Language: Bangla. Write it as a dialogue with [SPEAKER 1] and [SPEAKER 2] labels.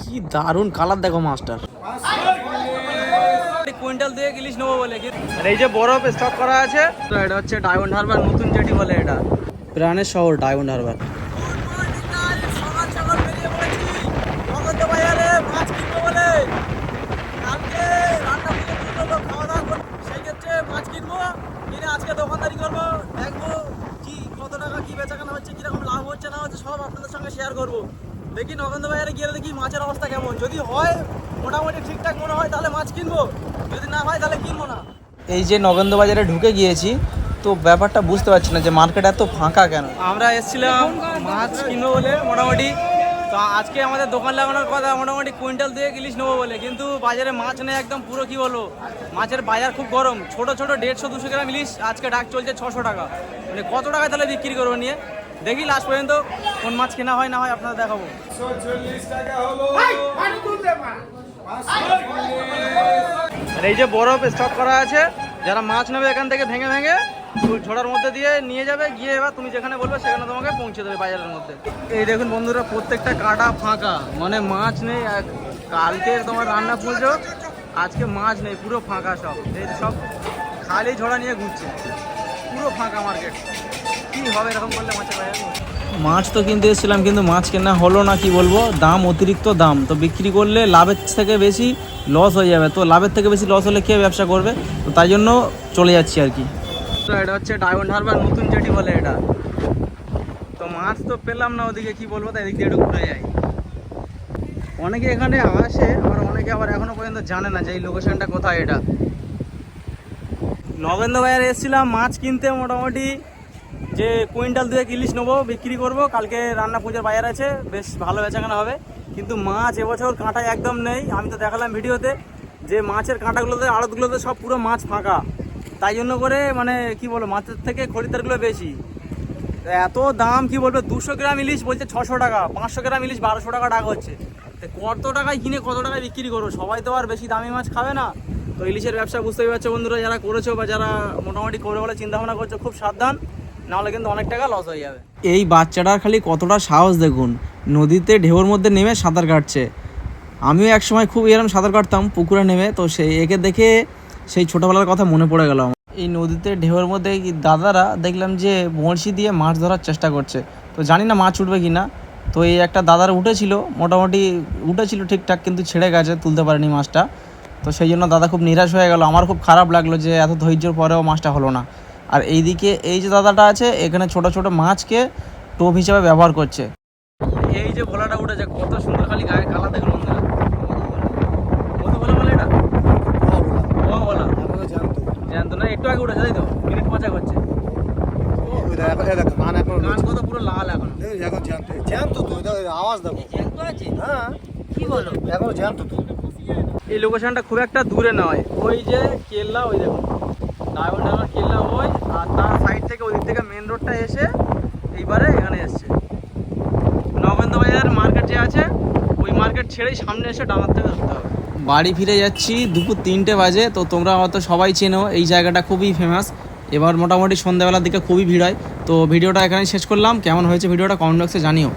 [SPEAKER 1] কি দারুণ কালার দেখো মাছটার
[SPEAKER 2] কুইন্টাল দিয়ে ইলিশ নেব বলে। আর এই যে বরফ স্টক করা আছে তো এটা হচ্ছে ডায়মন্ড হারবার নতুন জেটি বলে এটা।
[SPEAKER 1] প্রাণের শহর ডায়মন্ড হারবার
[SPEAKER 2] আজকে দোকানদারি করব দেখব কি কত টাকা কি বেচাকেনা হচ্ছে কীরকম লাভ হচ্ছে না হচ্ছে সব আপনাদের সঙ্গে শেয়ার করব। দেখি নগেন্দ বাজারে গিয়ে দেখি মাছের অবস্থা কেমন। যদি হয় মোটামুটি ঠিকঠাক মনে হয় তাহলে মাছ কিনবো। যদি না হয় তাহলে কিনবো না।
[SPEAKER 1] এই যে নগেন্দ্র বাজারে ঢুকে গিয়েছি তো ব্যাপারটা বুঝতে পারছি না যে মার্কেট এত ফাঁকা কেন?
[SPEAKER 2] আমরা এসেছিলাম মাছ কিনবো বলে মোটামুটি। তো আজকে আমাদের দোকান লাগানোর কথা মোটামুটি কুইন্টাল দিয়ে ইলিশ নেব বলে। কিন্তু বাজারে মাছ নেই একদম পুরো কি বলব? মাছের বাজার খুব গরম। ছোট ছোট দেড়শো দুশো গ্রাম ইলিশ আজকে ডাক চলছে ছশো টাকা। মানে কত টাকা তাহলে বিক্রি করব নিয়ে? দেখি লাস্ট পর্যন্ত কোন মাছ কেনা হয় না হয় আপনাদের দেখাবো। আর এই যে বরফ স্টক করা আছে যারা মাছ নেবে এখান থেকে ভেঙে ভেঙে ঝোড়ার মধ্যে দিয়ে নিয়ে যাবে গিয়ে এবার তুমি যেখানে বলবে সেখানে তোমাকে পৌঁছে দেবে বাজারের মধ্যে। এই দেখুন বন্ধুরা প্রত্যেকটা কাটা ফাঁকা মানে মাছ নেই কালকের তোমার রান্না পুজো আজকে মাছ নেই পুরো ফাঁকা সব। এই সব খালি ঝোড়া নিয়ে ঘুরছে। পুরো ফাঁকা মার্কেট কি হবে এরকম করলে মাছের বাজার?
[SPEAKER 1] মাছ তো কিনতে এসেছিলাম কিন্তু মাছ কেনা হলো না কি বলব? দাম অতিরিক্ত দাম। তো বিক্রি করলে লাভের থেকে বেশি লস হয়ে যাবে। তো লাভের থেকে বেশি লস হলে কে ব্যবসা করবে? তো তাই জন্য চলে যাচ্ছি আর কি।
[SPEAKER 2] তো এটা হচ্ছে ডায়মন্ড হারবার নতুন জেটি বলে এটা। তো মাছ তো পেলাম না ওদিকে কি বলব? তাই এদিক দিয়ে একটু ঘুরে যাই। অনেকে এখানে আসে আবার অনেকে আবার এখনও পর্যন্ত জানে না যে এই লোকেশনটা কোথায় এটা। নগেন্দ্র বাজারে এসেছিলাম, মাছ কিনতে মোটামুটি যে কুইন্টাল দুয়েক ইলিশ নেব, বিক্রি করব। কালকে রান্না পুজোর বাজার আছে, বেশ ভালো বেচাকেনা হবে। কিন্তু মাছ এবছর কাঁটা একদম নেই। আমি তো দেখালাম ভিডিওতে যে মাছের কাঁটাগুলোতে, আড়তগুলোতে সব পুরো মাছ ফাঁকা। তাই জন্য করে মানে কি বলব, মাছের থেকে খরিদ্দারগুলো বেশি। এত দাম কি বলব, দুশো গ্রাম ইলিশ বলছে ছশো টাকা, পাঁচশো গ্রাম ইলিশ বারোশো টাকা টাকা হচ্ছে। কত টাকায় কিনে, কত টাকায় বিক্রি করব? সবাই তো আর বেশি দামি মাছ খাবে না। তো ইলিশের ব্যবসা বুঝতেই পারছ বন্ধুরা, যারা করেছ বা যারা মোটামুটি করবে বলে চিন্তা ভাবনা করছ, খুব সাবধান, নাহলে কিন্তু অনেক টাকা লস হয়ে যাবে।
[SPEAKER 1] এই বাচ্চাটার খালি কতটা সাহস দেখুন, নদীতে ঢেউর মধ্যে নেমে সাঁতার কাটছে। আমিও এক সময় খুব এরকম সাঁতার কাটতাম, পুকুরে নেমে, তো সেই একে দেখে সেই ছোটোবেলার কথা মনে পড়ে গেল এই নদীতে ঢেউয়ের মধ্যে দাদারা দেখলাম যে বড়শি দিয়ে মাছ ধরার চেষ্টা করছে। তো জানি না মাছ উঠবে কি না তো এই একটা দাদার উঠেছিল, মোটামুটি উঠেছিল ঠিকঠাক, কিন্তু ছেড়ে গেছে, তুলতে পারেনি মাছটা। তো সেই জন্য দাদা খুব নিরাশ হয়ে গেল। আমার খুব খারাপ লাগল যে এত ধৈর্যর পরেও মাছটা হলো না। আর এইদিকে এই যে দাদাটা আছে এখানে ছোট ছোট মাছকে টোপ হিসাবে ব্যবহার করছে।
[SPEAKER 2] এই যে ভোলাটা উঠেছে কত সুন্দর খালি গায়ে কালা ভোলা বলে এটা? ও ভোলা। জানতো না একটু আগে উঠেছে তাই তো? মিনিট পাঁচা করছে গান কত পুরো লাল এখন।
[SPEAKER 3] আওয়াজ দেখো হ্যাঁ। কি বলো? এখন জ্যান্ত তো।
[SPEAKER 2] এই লোকেশনটা খুব একটা দূরে নয়। ওই যে কেল্লা ওই দেখুন। ডায়মন্ড হারবার কেল্লা ওই আর তার সাইড থেকে ওই দিক থেকে মেন রোডটা এসে এইবারে এখানে এসছে। নগেন্দ্র বাজার মার্কেট যে আছে ওই মার্কেট ছেড়েই সামনে এসে ডানার থেকে ধরতে হবে।
[SPEAKER 1] বাড়ি ফিরে যাচ্ছি দুপুর তিনটে বাজে তো তোমরা হয়তো সবাই চেনো এই জায়গাটা খুবই ফেমাস এবার মোটামুটি সন্ধ্যাবেলার দিকে খুবই ভিড় হয়। তো ভিডিওটা এখানেই শেষ করলাম। কেমন হয়েছে ভিডিওটা কমেন্ট বক্সে জানিও।